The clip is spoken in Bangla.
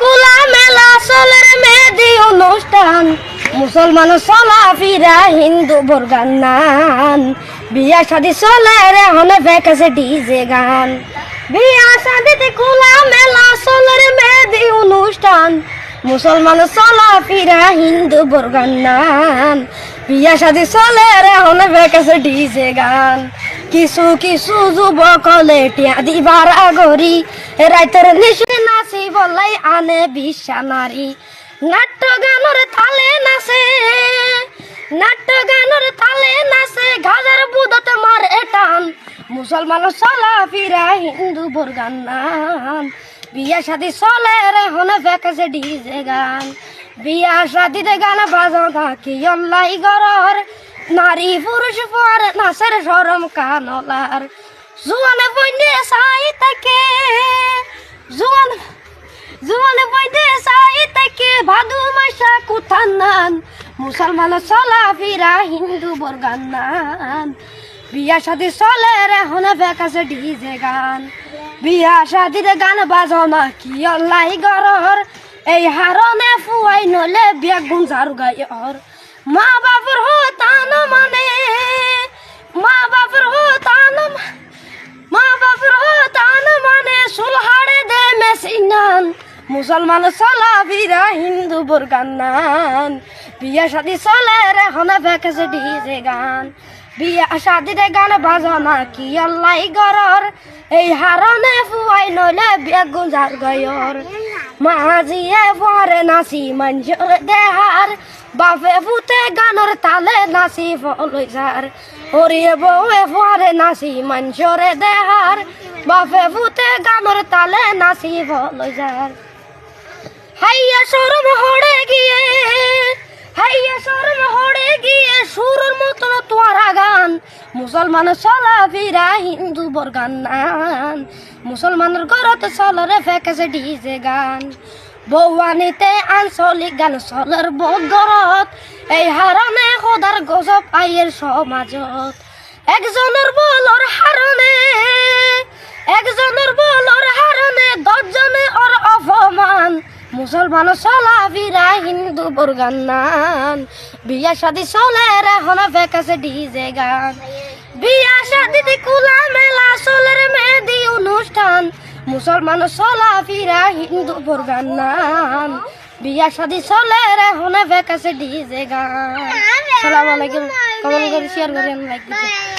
কুলা মেলা মেহেদি অনুষ্ঠান। মুসলমান চলা ফিরা হিন্দু বর্গান নান বিয়া শাদি চলে রে হনে ভেকেছে ডিজে গান। বিয়া শাদিতে কুলা মেলা, চলের মেহেদি অনুষ্ঠান। মুসলমান চলা ফিরা হিন্দু বর্গান নান বিয়া শাদি চলে রে হনে ভেকেছে ডিজে গান। কিছু কিছু যুবকলে টিয়া দিবার আগরি, রাইতর নিশে বলাই আনে বিশ্বা নারী। নাট্য গানের তালে নাচে, নাট্য গানের তালে নাচে, গাজার বুদতে মার এটান মুসলমান চলা ফিরা হিন্দু বর্গান নাম। বিয়া শাদি চলে রে হনে ভেকেছে ডিজে গান। বিয়া শাদিতে গান বাজনা কি অল্লাই গরর? নারী পুরুষ পর নাচের সরম কানলার। জুয়ানে বইনে সাই তাকে, জুয়ান জুয়ানে বইনে সাই তাকে ভাদু মাসা কুথান মুসলমান চলা ফিরা হিন্দু বর্গান নান। বিয়া শাদি চলে রে হনে বেকাছে ডিজে গান। বিয়া শাদিতে গান বাজো না কি অল্লাই গরর এই হারনে ফুয়াই নলে বিয়া গুঞ্জার গায়র মা বাপর হো মুসলমান চলা বিরা হিন্দু বরগান বিয়া শাদি চলে রে, হনে ভেকেছে ডিজে গান। বিয়া শাদিতে গান বাজনা কি আল্লাহ গরর। এই হারনে ফুয়াই নলে বিয়া গুঞ্জার গয়র। মাঝিয়ে পরে নাচি মঞ্জুর দেহার। বাপে ভূতে গানের তালে নাচি ফলই যার ওরে বউয়ে পরে নাচি মঞ্জুরে দেহার। বাপে ভূতে গানের তালে নাচি ফলই যার হাইয়া শরম হড়ে গিয়ে, হাইয়া শরম হড়ে গিয়ে সুরের তোরা গান মুসলমান চলা ফিরা হিন্দু বরগান নান। মুসলমানের ঘরত চলরে ফেকেছে ডিজে গান। বৌয়ানিতে আঞ্চলিক গান চলের বগরত এই হারণে সদার গজব আইয়ের সমাজত। একজনের বলর হারণে একজনের মুসলমান চলা ফিরা হিন্দু বরগান বিয়া শাদি চলে রে হনা ফেকাছে ডিজে গান। বিয়া শাদিতে কুলা মেলা, চলের মেহেদি অনুষ্ঠান। মুসলমান চলা ফিরা হিন্দু বরগান বিয়া শাদি চলে রে হনা ফেকাছে ডিজে গান। সালাম আলাইকুম। কমেন্ট করে শেয়ার করেন লাইক